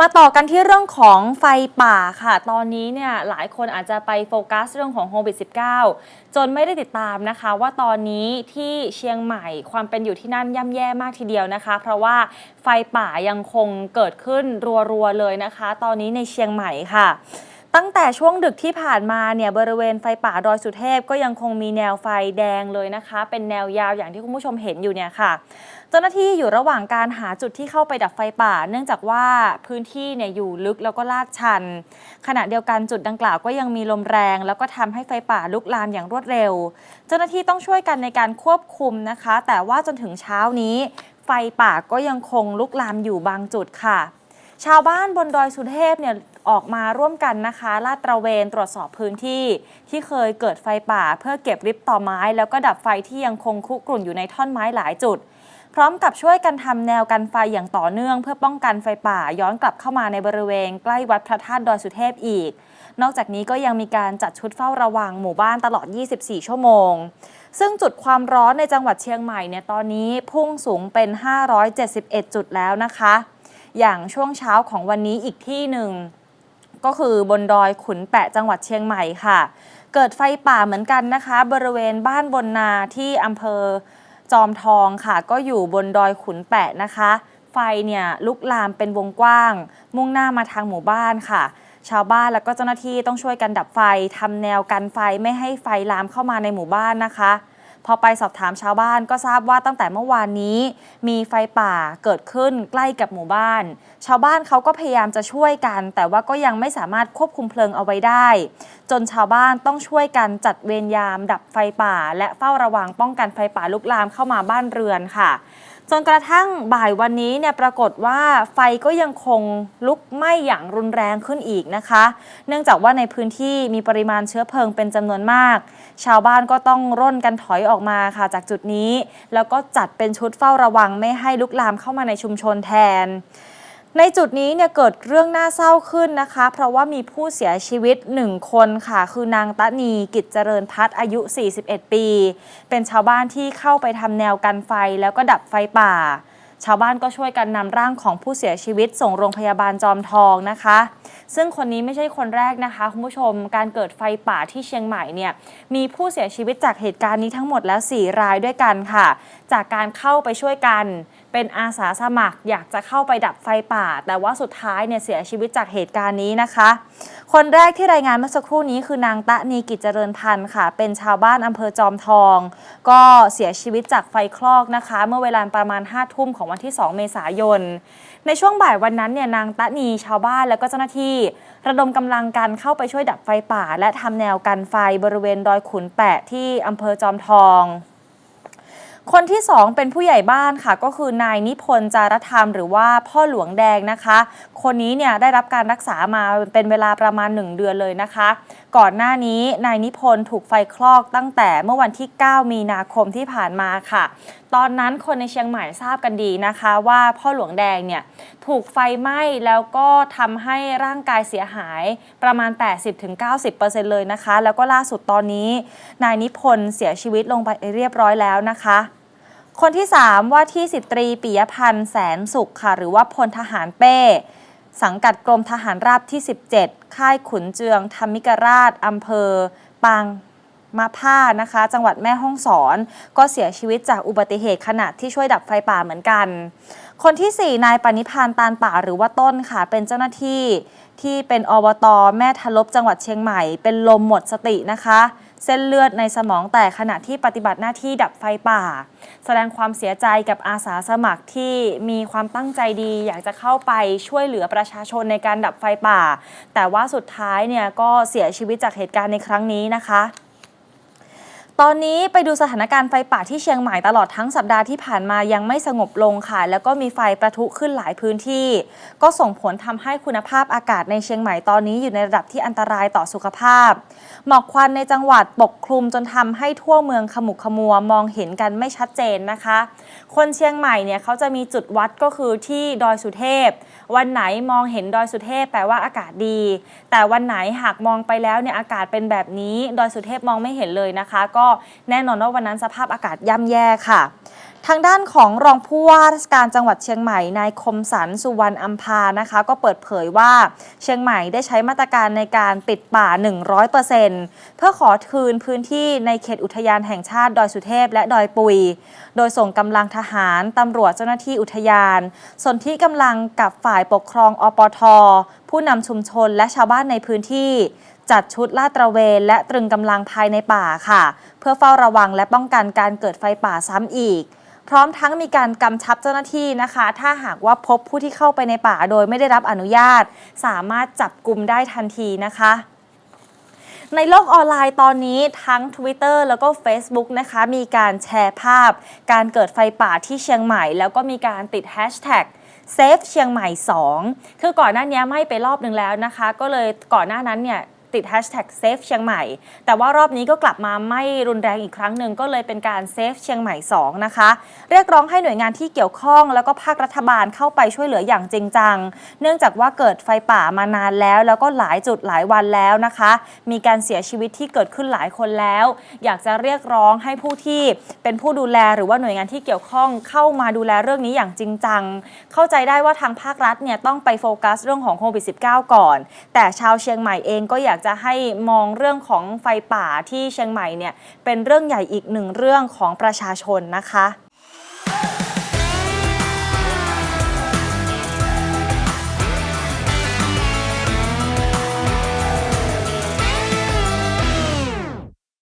มาต่อกันที่เรื่องของไฟป่าค่ะ ตอนนี้เนี่ยหลายคนอาจจะไปโฟกัสเรื่องของโควิด -19 จนไม่ได้ติดตามนะคะ ว่าตอนนี้ที่เชียงใหม่ความเป็นอยู่ที่นั่นย่ำแย่มากทีเดียวนะคะ เพราะว่าไฟป่ายังคงเกิดขึ้นรัวๆเลยนะคะ ตอนนี้ในเชียงใหม่ค่ะ ตั้งแต่ช่วงดึกที่ผ่านมาเนี่ยบริเวณไฟป่าดอยสุเทพก็ยังคงมีแนวไฟแดงเลยนะคะ เป็นแนวยาวอย่างที่คุณผู้ชมเห็นอยู่เนี่ยค่ะ เจ้าหน้าที่อยู่ระหว่างการหาจุดที่เข้าไปดับไฟป่า เนื่องจากว่าพื้นที่เนี่ยอยู่ลึกแล้วก็ลาดชัน ขณะเดียวกันจุดดังกล่าวก็ยังมีลมแรง แล้วก็ทำให้ไฟป่าลุกลามอย่างรวดเร็ว เจ้าหน้าที่ต้องช่วยกันในการควบคุมนะคะ แต่ว่าจนถึงเช้านี้ ไฟป่าก็ยังคงลุกลามอยู่บางจุดค่ะ ชาวบ้านบนดอยสุเทพเนี่ยออกมาร่วมกันนะคะลาดตระเวนตรวจสอบพื้นที่ที่เคยเกิดไฟป่า เพื่อเก็บริบต่อไม้ แล้วก็ดับไฟที่ยังคงคุกรุ่นอยู่ในท่อนไม้หลายจุด พร้อมกับช่วยกันทำแนวกันไฟอย่างต่อเนื่อง เพื่อป้องกันไฟป่าย้อนกลับเข้ามาในบริเวณ ใกล้วัดพระธาตุดอยสุเทพอีก นอกจากนี้ก็ยังมีการจัดชุดเฝ้าระวังหมู่บ้านตลอด 24 ชั่วโมงซึ่งจุดความร้อนในจังหวัดเชียงใหม่เนี่ยตอนนี้พุ่งสูงเป็น 571 จุดแล้วนะคะ อย่างช่วงเช้าของวันนี้อีกที่หนึ่งก็คือบนดอยขุนแปะจังหวัดเชียงใหม่ค่ะ เกิดไฟป่าเหมือนกันนะคะ บริเวณบ้านบนนาที่อำเภอจอมทองค่ะ ก็อยู่บนดอยขุนแปะนะคะ ไฟเนี่ยลุกลามเป็นวงกว้าง มุ่งหน้ามาทางหมู่บ้านค่ะ ชาวบ้านแล้วก็เจ้าหน้าที่ต้องช่วยกันดับไฟทำแนวกันไฟไม่ให้ไฟลามเข้ามาในหมู่บ้านนะคะ พอไปสอบถามชาวบ้านก็ทราบว่าตั้งแต่เมื่อวานนี้ มีไฟป่าเกิดขึ้นใกล้กับหมู่บ้าน ชาวบ้านเขาก็พยายามจะช่วยกัน แต่ว่าก็ยังไม่สามารถควบคุมเพลิงเอาไว้ได้ จนชาวบ้านต้องช่วยกันจัดเวรยาม ดับไฟป่า และเฝ้าระวังป้องกันไฟป่าลุกลามเข้ามาบ้านเรือนค่ะ จนกระทั่งบ่ายวันนี้เนี่ยปรากฏว่าไฟก็ยังคงลุกไหม้อย่างรุนแรงขึ้นอีกนะคะ เนื่องจากว่าในพื้นที่มีปริมาณเชื้อเพลิงเป็นจำนวนมาก ชาวบ้านก็ต้องร่นกันถอยออกมาค่ะจากจุดนี้ แล้วก็จัดเป็นชุดเฝ้าระวังไม่ให้ลุกลามเข้ามาในชุมชนแทน ในจุดนี้เนี่ยเกิดเรื่องน่าเศร้าขึ้นนะคะ เพราะว่ามีผู้เสียชีวิต 1 คนค่ะ คือนางตะนีกิจเจริญพัฒน์อายุ 41 ปี เป็นชาวบ้านที่เข้าไปทำแนวกันไฟแล้วก็ดับไฟป่า ชาวบ้านก็ช่วยกันนำร่างของผู้เสียชีวิตส่งโรงพยาบาลจอมทองนะคะ ซึ่งคนนี้ไม่ใช่คนแรกนะคะคุณผู้ชมการเกิดไฟป่าที่เชียงใหม่เนี่ยมีผู้เสียชีวิตจากเหตุการณ์นี้ทั้งหมดแล้ว 4 รายด้วยกันค่ะ จากการเข้าไปช่วยกัน เป็นอาสาสมัครอยากจะเข้าไปดับไฟป่า แต่ว่าสุดท้ายเนี่ยเสียชีวิตจากเหตุการณ์นี้นะคะ คนแรกที่รายงานเมื่อสักครู่นี้คือนางตะนีกิจเจริญพันธ์ค่ะ เป็นชาวบ้านอำเภอจอมทอง ก็เสียชีวิตจากไฟคลอกนะคะ เมื่อเวลาประมาณ5้าทุ่มของวันที่ 2 เมษายน ในช่วงบ่ายวันนั้นเนี่ยนางตะนีชาวบ้านแล้วก็เจ้าหน้าที่ ระดมกำลังกันเข้าไปช่วยดับไฟป่า และทำแนวกันไฟบริเวณดอยขุนแปะที่อำเภอจอมทอง คนที่ 2 เป็นผู้ใหญ่บ้านค่ะ ก็คือนายนิพนธ์จารธรรมหรือว่าพ่อหลวงแดงนะคะ คนนี้เนี่ยได้รับการรักษามาเป็นเวลาประมาณ 1 เดือนเลยนะคะ ก่อนหน้านี้นายนิพนธ์ถูกไฟคลอกตั้งแต่เมื่อวันที่ 9 มีนาคมที่ผ่านมาค่ะ ตอนนั้นคนในเชียงใหม่ทราบกันดีนะคะ ว่าพ่อหลวงแดงเนี่ยถูกไฟไหม้แล้วก็ทำให้ร่างกายเสียหายประมาณ 80-90%เลยนะคะ แล้วก็ล่าสุดตอนนี้ นายนิพนธ์เสียชีวิตลงไปเรียบร้อยแล้วนะคะ คนที่ 3 ว่าที่สิบตรีปิยพันธ์แสนสุขค่ะ หรือว่าพลทหารเป้ สังกัดกรมทหารราบที่ 17 ค่ายขุนเจืองธรรมิกราชอำเภอ ปางมาผ้านะคะ จังหวัดแม่ฮ่องสอน ก็เสียชีวิตจากอุบัติเหตุขณะที่ช่วยดับไฟป่าเหมือนกัน คนที่ 4 นายปณิพานตาลป่าหรือว่าต้นค่ะ เป็นเจ้าหน้าที่ที่เป็นอบตแม่ทะลบจังหวัดเชียงใหม่ เป็นลมหมดสตินะคะ เส้นเลือดในสมองแตกขณะที่ปฏิบัติหน้าที่ดับไฟป่า แสดงความเสียใจกับอาสาสมัครที่มีความตั้งใจดี อยากจะเข้าไปช่วยเหลือประชาชนในการดับไฟป่า แต่ว่าสุดท้ายเนี่ยก็เสียชีวิตจากเหตุการณ์ในครั้งนี้นะคะ ตอนนี้ไปดูสถานการณ์ไฟป่าที่เชียงใหม่ตลอดทั้งสัปดาห์ที่ผ่านมายังไม่สงบลงค่ะ แล้วก็มีไฟประทุขึ้นหลายพื้นที่ ก็ส่งผลทำให้คุณภาพอากาศในเชียงใหม่ตอนนี้อยู่ในระดับที่อันตรายต่อสุขภาพ หมอกควันในจังหวัดปกคลุมจนทำให้ทั่วเมืองขมุกขมัวมองเห็นกันไม่ชัดเจนนะคะ คนเชียงใหม่เนี่ยเขาจะมีจุดวัดก็คือที่ดอยสุเทพ วันไหนมองเห็นดอยสุเทพแปลว่าอากาศดี แต่วันไหนหากมองไปแล้วเนี่ยอากาศเป็นแบบนี้ ดอยสุเทพมองไม่เห็นเลยนะคะ ก็แน่นอนว่าวันนั้นสภาพอากาศย่ำแย่ค่ะ ทางด้านของรองผู้ว่าราชการจังหวัดเชียงใหม่นายคมสันสุวรรณอัมพานะคะ ก็เปิดเผยว่าเชียงใหม่ได้ใช้มาตรการในการปิดป่า 100%เพื่อขอคืนพื้นที่ในเขตอุทยานแห่งชาติดอยสุเทพและดอยปุย โดยส่งกำลังทหารตำรวจเจ้าหน้าที่อุทยาน ส่วนที่กำลังกับฝ่ายปกครองอปทผู้นำชุมชนและชาวบ้านในพื้นที่ จัดชุดลาดตระเวนและตรึงกำลังภายในป่าค่ะ เพื่อเฝ้าระวังและป้องกันการเกิดไฟป่าซ้ำอีก พร้อมทั้งมีการกำชับเจ้าหน้าที่นะคะ ถ้าหากว่าพบผู้ที่เข้าไปในป่าโดยไม่ได้รับอนุญาต สามารถจับกลุ่มได้ทันทีนะคะในโลกออนไลน์ตอนนี้ทั้ง Twitter แล้วก็ Facebook นะคะ มีการแชร์ภาพ การเกิดไฟป่าที่เชียงใหม่ แล้วก็มีการติด Hashtag เซฟเชียงใหม่ 2 คือก่อนหน้านี้ไม่ไปรอบนึงแล้วนะคะ ก็เลยก่อนหน้านั้นเนี่ย ติด Hashtag เซฟเชียงใหม่ แต่ว่ารอบนี้ก็กลับมาไม่รุนแรงอีกครั้งหนึ่งก็เลยเป็นการเซฟเชียงใหม่ 2 นะคะ เรียกร้องให้หน่วยงานที่เกี่ยวข้องแล้วก็ภาครัฐบาลเข้าไปช่วยเหลืออย่างจริงจัง เนื่องจากว่าเกิดไฟป่ามานานแล้ว แล้วก็หลายจุดหลายวันแล้วนะคะ มีการเสียชีวิตที่เกิดขึ้นหลายคนแล้ว อยากจะเรียกร้องให้ผู้ที่เป็นผู้ดูแลหรือว่าหน่วยงานที่เกี่ยวข้องเข้ามาดูแลเรื่องนี้อย่างจริงจัง เข้าใจได้ว่าทางภาครัฐเนี่ยต้องไปโฟกัสเรื่องของโควิด -19 ก่อน แต่ชาวเชียงใหม่เองก็อยากจะให้มองเรื่องของไฟป่าที่เชียงใหม่เนี่ยเป็นเรื่องใหญ่อีกหนึ่งเรื่องของประชาชนนะคะ